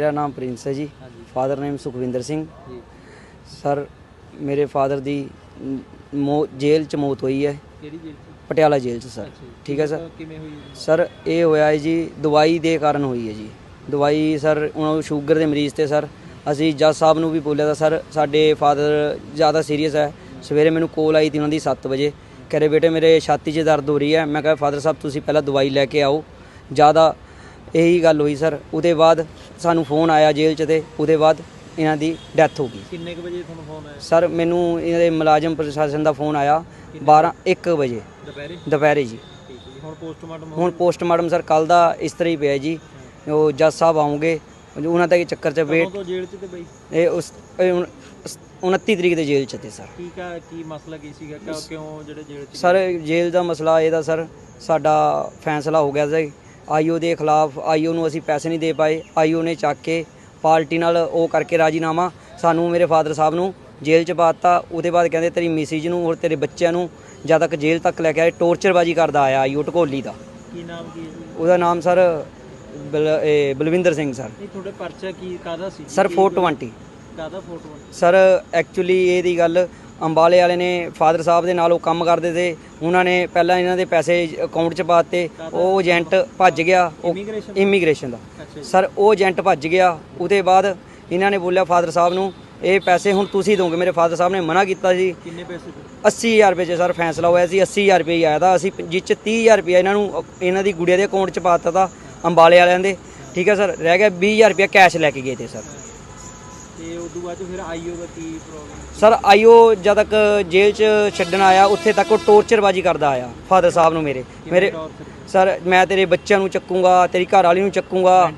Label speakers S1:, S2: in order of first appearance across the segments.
S1: ਨਾਮ ਪ੍ਰਿੰਸ ਹੈ ਜੀ। Father name Sukhwinder Singh.
S2: ਜੀ।
S1: ਸਰ ਮੇਰੇ ਫਾਦਰ ਦੀ ਮ, ਜੇਲ੍ਹ ਚ ਮੌਤ ਹੋਈ ਹੈ।
S2: ਕਿਹੜੀ ਜੇਲ੍ਹ ਚ?
S1: ਪਟਿਆਲਾ ਜੇਲ੍ਹ ਚ ਸਰ। ਠੀਕ ਹੈ ਸਰ
S2: ਕਿਵੇਂ ਹੋਈ?
S1: ਸਰ ਇਹ ਹੋਇਆ ਹੈ ਜੀ ਦਵਾਈ ਦੇ ਕਾਰਨ ਹੋਈ ਹੈ ਜੀ। ਦਵਾਈ ਸਰ ਉਹਨਾਂ ਨੂੰ ਸ਼ੂਗਰ ਦੇ ਮਰੀਜ਼ ਤੇ ਸਰ ਅਸੀਂ ਜੱਜ ਸਾਹਿਬ ਨੂੰ ਵੀ ਬੋਲਿਆ ਤਾਂ ਸਰ ਸਾਡੇ ਫਾਦਰ ਜ਼ਿਆਦਾ ਸੀਰੀਅਸ ਹੈ। ਸਵੇਰੇ ਮੈਨੂੰ ਕੋਲ ਆਈ ਤੀ ਉਹਨਾਂ ਦੀ 7 ਵਜੇ। ਕਹ ਰਹੇ ਬੇਟੇ ਮੇਰੇ ਛਾਤੀ 'ਚ ਦਰਦ ਹੋ ਰਹੀ ਹੈ। ਮੈਂ ਕਿਹਾ ਫਾਦਰ ਸਾਹਿਬ ਤੁਸੀਂ ਪਹਿਲਾਂ ਦਵਾਈ ਲੈ ਕੇ ਆਓ। ਜ਼ਿਆਦਾ ਇਹੀ ਗੱਲ ਹੋਈ ਸਰ। ਉਹਦੇ ਬਾਅਦ ਸਾਨੂੰ ਫੋਨ ਆਇਆ ਜੇਲ੍ਹ 'ਚ ਤੇ ਉਹਦੇ ਬਾਅਦ ਇਹਨਾਂ ਦੀ ਡੈਥ ਹੋ ਗਈ।
S2: ਕਿੰਨੇ ਕੁ ਵਜੇ ਤੁਹਾਨੂੰ ਫੋਨ ਆਇਆ?
S1: ਸਰ ਮੈਨੂੰ ਇਹਨਾਂ ਦੇ ਮੁਲਾਜ਼ਮ ਪ੍ਰਸ਼ਾਸਨ ਦਾ ਫੋਨ ਆਇਆ 12 1 ਵਜੇ।
S2: ਦੁਪਹਿਰੇ?
S1: ਦੁਪਹਿਰੇ ਜੀ।
S2: ਹੁਣ ਪੋਸਟਮਾਰਟਮ
S1: ਹੁਣ ਪੋਸਟਮਾਰਟਮ ਸਰ ਕੱਲ ਦਾ ਇਸ ਤਰ੍ਹਾਂ ਹੀ ਪਿਆ ਜੀ। ਉਹ ਜੱਜ ਸਾਹਿਬ ਆਉਂਗੇ ਉਹਨਾਂ ਤੱਕ ਚੱਕਰ ਚ ਵੇਟ
S2: ਤੋਂ ਜੇਲ੍ਹ ਚ ਤੇ ਬਈ?
S1: ਇਹ ਉਸ ਇਹ ਉਨ- ਸ- 29 ਤਰੀਕ ਦੇ ਜੇਲ੍ਹ ਚ ਤੇ ਸਰ।
S2: ਕੀ ਕਾ ਕੀ ਮਸਲਾ ਕੀ ਸੀਗਾ? ਕਿਉਂ ਜਿਹੜੇ ਜੇਲ੍ਹ ਚ
S1: ਸਰ ਜੇਲ੍ਹ ਦਾ ਮਸਲਾ ਇਹਦਾ ਸਰ ਸਾਡਾ ਫੈਸਲਾ ਹੋ ਗਿਆ ਸੀ ਆਈਓ ਦੇ ਖਿਲਾਫ ਆਈਓ ਨੂੰ ਅਸੀਂ ਪੈਸੇ ਨਹੀਂ ਦੇ ਪਾਏ। ਆਈਓ ਨੇ ਚੱਕ ਕੇ ਪਾਰਟੀ ਨਾਲ ਉਹ ਕਰਕੇ ਰਾਜੀਨਾਮਾ ਸਾਨੂੰ ਮੇਰੇ ਫਾਦਰ ਸਾਹਿਬ ਨੂੰ ਜੇਲ੍ਹ ਚ ਪਾਤਾ ਉਹਦੇ ਬਾਅਦ ਕਹਿੰਦੇ ਤੇਰੀ ਮਿਸਿਜ ਨੂੰ ਔਰ ਤੇਰੇ ਬੱਚਿਆਂ ਨੂੰ ਜਦ ਤੱਕ ਜੇਲ੍ਹ ਤੱਕ ਲੈ ਕੇ ਆਏ ਟੌਰਚਰਬਾਜੀ ਕਰਦਾ ਆਇਆ ਆਈਓ ਢਕੋਲੀ ਦਾ।
S2: ਕੀ ਨਾਮ ਕੀ ਜੀ?
S1: ਉਹਦਾ ਨਾਮ ਸਰ ਬਲਵਿੰਦਰ ਸਿੰਘ ਸਰ।
S2: ਤੁਹਾਡੇ ਪਰਚਾ ਕੀ ਕਾਦਾ ਸੀ?
S1: ਸਰ 420
S2: ਕਾਦਾ ਫੋਟੋ
S1: ਸਰ ਐਕਚੁਅਲੀ ਇਹਦੀ ਗੱਲ ਅੰਬਾਲੇ ਵਾਲੇ ਨੇ ਫਾਦਰ ਸਾਹਿਬ ਦੇ ਨਾਲ ਉਹ ਕੰਮ ਕਰਦੇ ਤੇ ਉਹਨਾਂ ਨੇ ਪਹਿਲਾਂ ਇਹਨਾਂ ਦੇ ਪੈਸੇ ਅਕਾਊਂਟ 'ਚ ਪਾਤੇ ਉਹ ਏਜੰਟ ਭੱਜ ਗਿਆ ਉਹ? ਇਮੀਗ੍ਰੇਸ਼ਨ ਦਾ? ਸਰ ਉਹ ਏਜੰਟ ਭੱਜ ਗਿਆ ਉਹਦੇ ਬਾਅਦ ਇਹਨਾਂ ਨੇ ਬੋਲਿਆ ਫਾਦਰ ਸਾਹਿਬ ਨੂੰ ਇਹ ਪੈਸੇ ਹੁਣ ਤੁਸੀਂ ਦੋਗੇ। ਮੇਰੇ ਫਾਦਰ ਸਾਹਿਬ ਨੇ ਮਨਾ ਕੀਤਾ ਸੀ
S2: ਕਿੰਨੇ ਪੈਸੇ ਫਿਰ
S1: 80000 ਰੁਪਏ 'ਚ ਸਰ ਫੈਸਲਾ ਹੋਇਆ ਸੀ 80000 ਰੁਪਏ ਹੀ ਆਇਆ ਤਾਂ ਅਸੀਂ ਜਿਸ 'ਚ 30000 ਰੁਪਏ ਇਹਨਾਂ ਨੂੰ ਇਹਨਾਂ ਦੀ ਗੁੜੀਆ ਦੇ ਅਕਾਊਂਟ 'ਚ ਪਾਤਾ ਤਾ ਅੰਬਾਲੇ ਵਾਲਿਆਂ ਦੇ। ਠੀਕ ਹੈ ਸਰ ਰਹਿ ਗਿਆ 20000 ਰੁਪਏ ਕੈਸ਼ ਲੈ ਕੇ ਗਏ ਤੇ ਸਰ।
S2: ਤੇ ਉਦੋਂ ਬਾਅਦ 'ਚ ਫਿਰ ਆਈਓ ਦਾ ਕੀ ਪ੍ਰੋਬਲਮ
S1: ਸਰ ਆਈਓ ਜਦ ਤੱਕ ਜੇਲ੍ਹ 'ਚ ਛੱਡਣ ਆਇਆ ਉੱਥੇ ਤੱਕ ਉਹ ਟੌਰਚਰਬਾਜੀ ਕਰਦਾ ਆਇਆ ਫਾਦਰ ਸਾਹਿਬ ਨੂੰ ਮੇਰੇ। ਮੇਰੇ ਸਰ ਮੈਂ ਤੇਰੇ ਬੱਚਿਆਂ ਨੂੰ ਚੱਕੂੰਗਾ ਤੇਰੀ ਘਰ ਵਾਲੀ ਨੂੰ ਚੱਕੂੰਗਾ।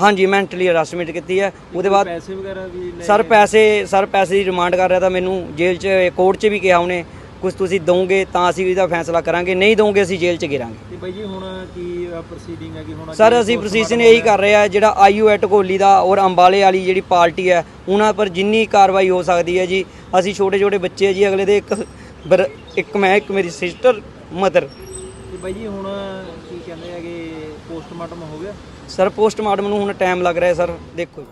S1: ਹਾਂਜੀ ਮੈਂਟਲੀ ਹਰਾਸਮੈਂਟ ਕੀਤੀ ਹੈ। ਉਹਦੇ ਬਾਅਦ
S2: ਪੈਸੇ ਵਗੈਰਾ ਵੀ
S1: ਸਰ ਪੈਸੇ ਸਰ ਪੈਸੇ ਦੀ ਡਿਮਾਂਡ ਕਰ ਰਿਹਾ ਤਾਂ ਮੈਨੂੰ ਜੇਲ੍ਹ 'ਚ ਕੋਰਟ 'ਚ ਵੀ ਕਿਹਾ ਉਹਨੇ ਕੁਝ ਤੁਸੀਂ ਦੋਗੇ ਤਾਂ ਅਸੀਂ ਇਹਦਾ ਫੈਸਲਾ ਕਰਾਂਗੇ ਨਹੀਂ ਦੋਗੇ ਅਸੀਂ ਜੇਲ੍ਹ 'ਚ ਗਿਰਾਂਗੇ।
S2: ਬਾਈ ਜੀ ਹੁਣ ਕੀ ਪ੍ਰੋਸੀਡਿੰਗ ਹੈ ਕਿ ਹੁਣ
S1: ਸਰ ਅਸੀਂ ਪ੍ਰੋਸੀਜਨ ਇਹੀ ਕਰ ਰਹੇ ਆ ਜਿਹੜਾ ਆਈਯੂ ਐਟ ਕੋਹਲੀ ਦਾ ਔਰ ਅੰਬਾਲੇ ਵਾਲੀ ਜਿਹੜੀ ਪਾਰਟੀ ਹੈ ਉਹਨਾਂ ਪਰ ਜਿੰਨੀ ਕਾਰਵਾਈ ਹੋ ਸਕਦੀ ਹੈ ਜੀ। ਅਸੀਂ ਛੋਟੇ ਛੋਟੇ ਬੱਚੇ ਆ ਜੀ ਅਗਲੇ ਦੇ ਇੱਕ ਇੱਕ ਮੈਂ ਇੱਕ ਮੇਰੀ ਸਿਸਟਰ ਮਦਰ
S2: ਤੇ ਬਾਈ ਜੀ ਹੁਣ ਕੀ ਕਹਿੰਦੇ ਹੈਗੇ ਪੋਸਟਮਾਰਟਮ ਹੋ ਗਿਆ?
S1: ਸਰ ਪੋਸਟਮਾਰਟਮ ਨੂੰ ਹੁਣ ਟਾਈਮ ਲੱਗ ਰਿਹਾ ਸਰ ਦੇਖੋ